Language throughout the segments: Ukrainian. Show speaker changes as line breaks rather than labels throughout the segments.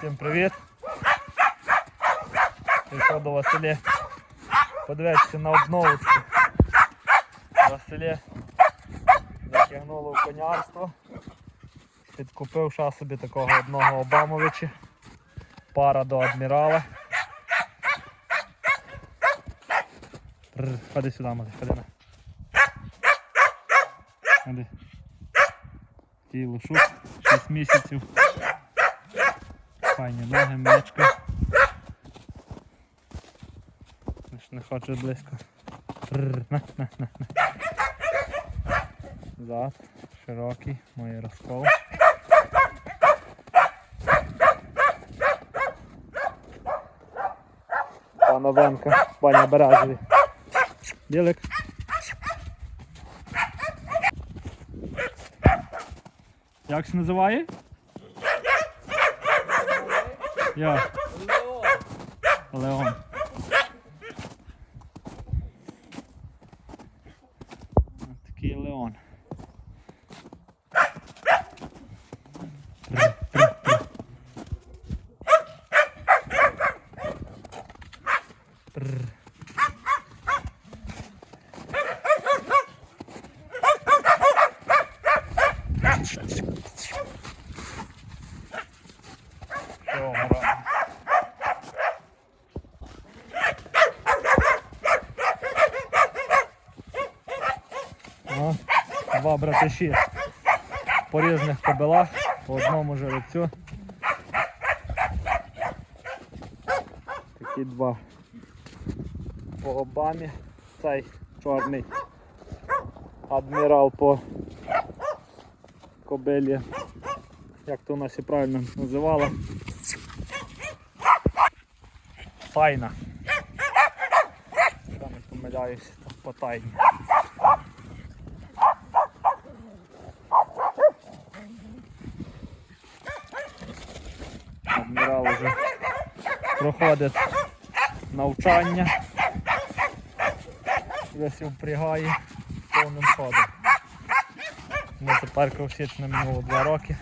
Всім привіт! Прийшов до Василя подивитися на обновочку. Василі затягнуло в конярство. Підкупив ще собі такого одного Обамовича. Пара до адмірала. Ходи сюди, Матвій, ходи на. Ходи. Такий лошук, 6 місяців. Файні ноги, мечка. Не хоче близько. Рррр, на, на, на, на. Зад, широкий, має розкол. Пановенка, баня березові. Білик. Як се називає? Yeah. Hello. Hello. Братиші по різних кобилах, по одному жеребцю. Такі два по обамі. Цей чорний адмірал по кобилі. Як то у нас і правильно називала. Тайна. Я не помиляюся, по тайні. Адмірал вже проходить навчання. Весь впрягає повним ходом. Ми тепер ковсічне минуло два роки.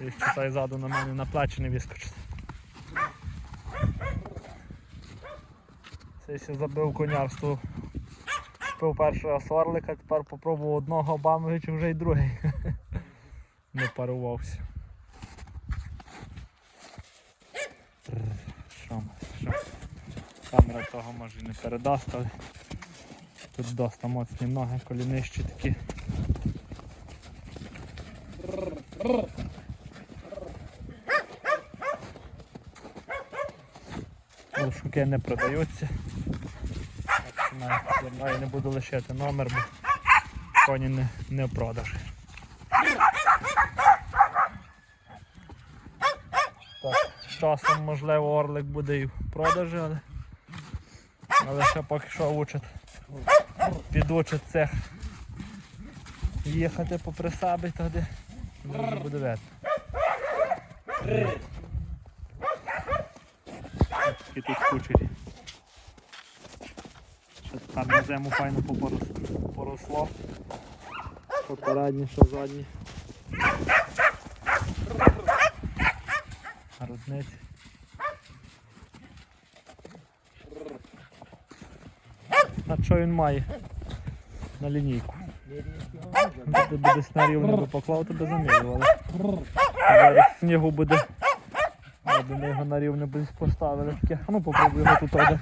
І цей ззаду на мене на плечі не вискочить. Це ще забив конярство. Купив першого сорлика, тепер попробував одного Обамовича, вже й другий. Не парувався. Тррр, Що, ми, що? Камера того може не передасть, але тут доста моцні ноги, колінищі такі. Лошуки не продаються. Я не буду лишити номер, бо коні не, не в продажі. Так, з часом можливо орлик буде і в продажі, але, але ще поки що учать. Підучать цех їхати попри себе тоді. Вже буде видно. Такі тут кучері. Що там на зиму файно поросло. Що що задні. Грудниці. А що він має? На лінійку. Ти би десь на рівно би поклав, то би замірювали. Зараз снігу буде. Я би його на рівне поставили таке. А ну попробуємо тут один.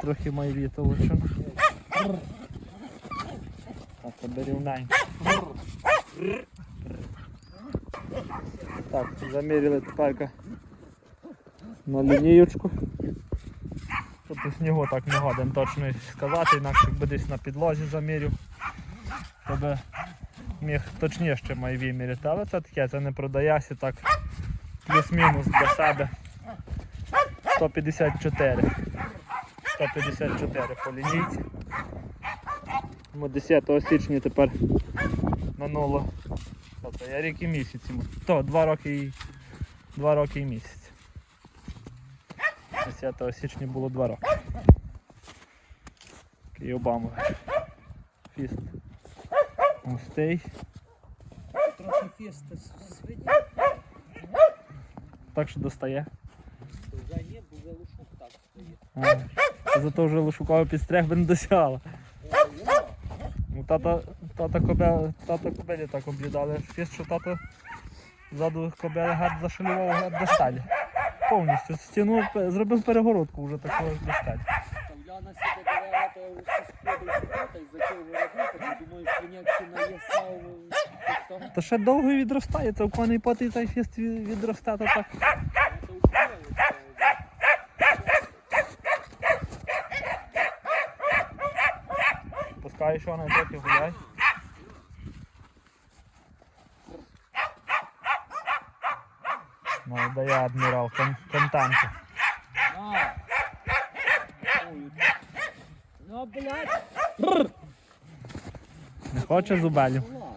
Трохи має віто лучше. Так, тебе рівненько. Так, заміряли тепер на лінієчку. У снігу так не годен точно сказати, інакше якби десь на підлозі замірів, то би міг точніше має виміряти, але це таке, це не продається так плюс-мінус для себе 154. 154 по лінійці. Ми 10 січня тепер минуло. Це? Я рік і місяць. То, 2 роки і 2 роки і місяць. 10 січня було 2 роки. Такий Обамович. Фіст. Густий.
Трохи фіста свині.
так що достає.
Вже ні, бо вже лушок так стоїть.
А, зато вже лошуковий підстриг би не досягала. Ну, тата, тата, кобе, тата кобелі так облідали. Фіст, що тато ззаду кобели гад зашалював гад до сталі. Повністю. Стіну зробив перегородку вже такого до сталі.
Там себе довела, то я вже сходив сюди, та й думаю, ще.
Та довго відростає, це в коней поти цей фіст від- відросте, то так. Пускай, що вона трохи гуляй. Ну, дає адмірал кон-.
Ой, Ну, блядь.
Не хоче зубелів.
Влад.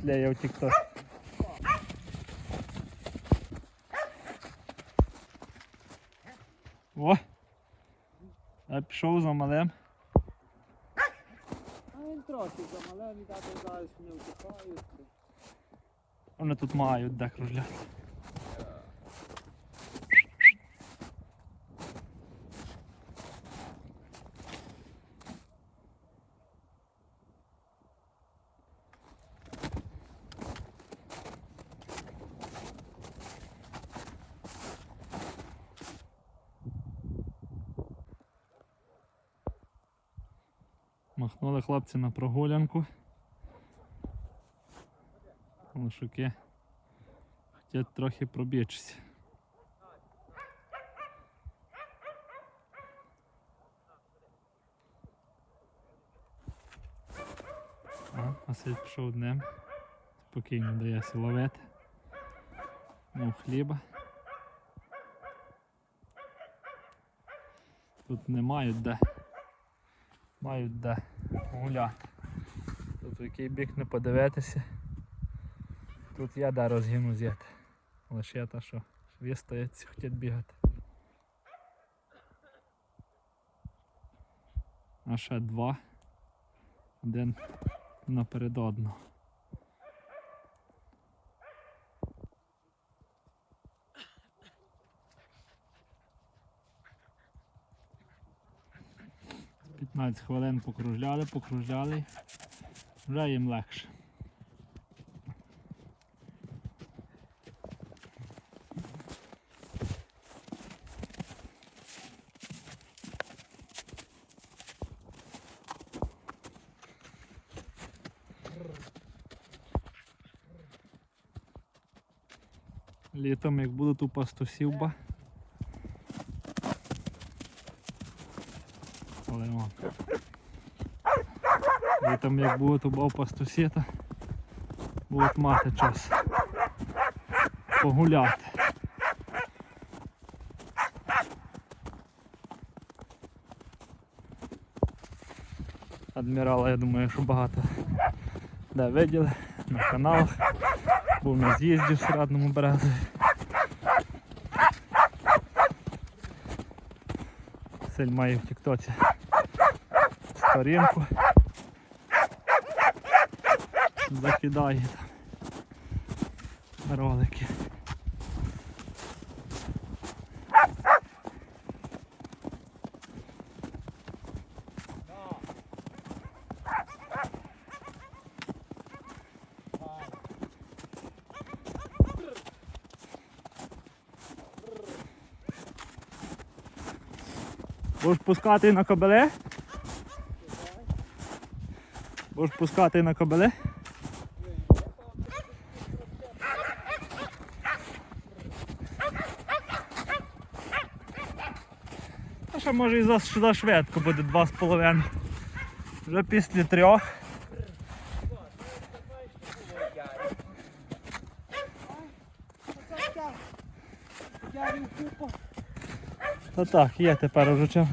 Слеє в тік-ток. О! Я пішов за малим.
А він трохи тато зараз не втихають.
Вони тут мають де кружляти. Махнули хлопці на прогулянку. Лошуки хотять трохи пробічитися. Василь пішов одним. Спокійно дає силовити. Мов хліба. Тут не мають де. Мають де гуляти. Тут в який бік не подивитися. Тут є де розгін взяти. Лише та що вистоять, хочуть бігати. А ще два. Один наперед одного. П'ятнадцять хвилин покружляли, покружляли. Вже їм легше. Літом як будуть у пастусів ба. Але о. Літом як будуть у пастусі, то будуть мати час погуляти. Адмірала, я думаю, що багато де виділи на каналах. Був на з'їзді в Середньому Березові. Сель має в Тіктоці сторінку. Закидає там ролики. Будеш пускати на кабеле? Будеш пускати на кабеле? А ще може і за, за швидко буде два з половиною. Вже після трьох. Та так, є тепер уже чим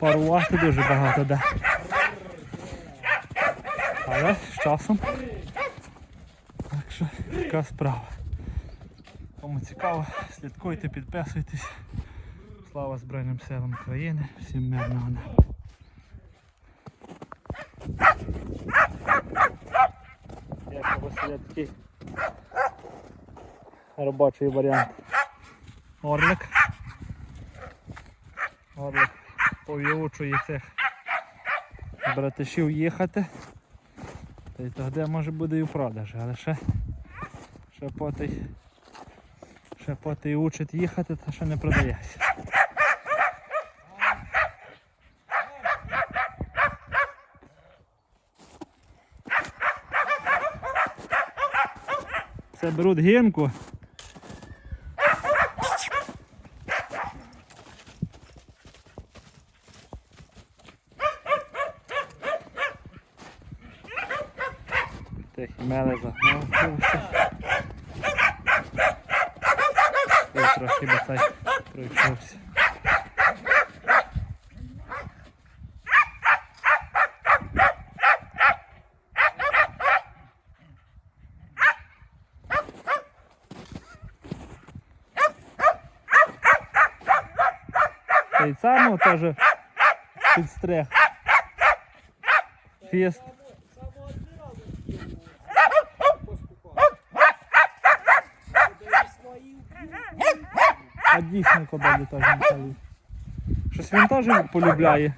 парувати дуже багато де. Але з часом. Так що така справа. Кому цікаво, слідкуйте, підписуйтесь. Слава Збройним силам України, всім мирного неба. Є такий робочий варіант. Орлик. Орлик повіучує цих братишів їхати. Та й тоді може буде і в продажі, але ще, ще потай, ще потай учить їхати, та ще не продається. Це беруть гінку. Трохи би цей пройшовся. Та й само теж підстриг. Фіст. А дійсно кобилі теж не Щось він теж полюбляє.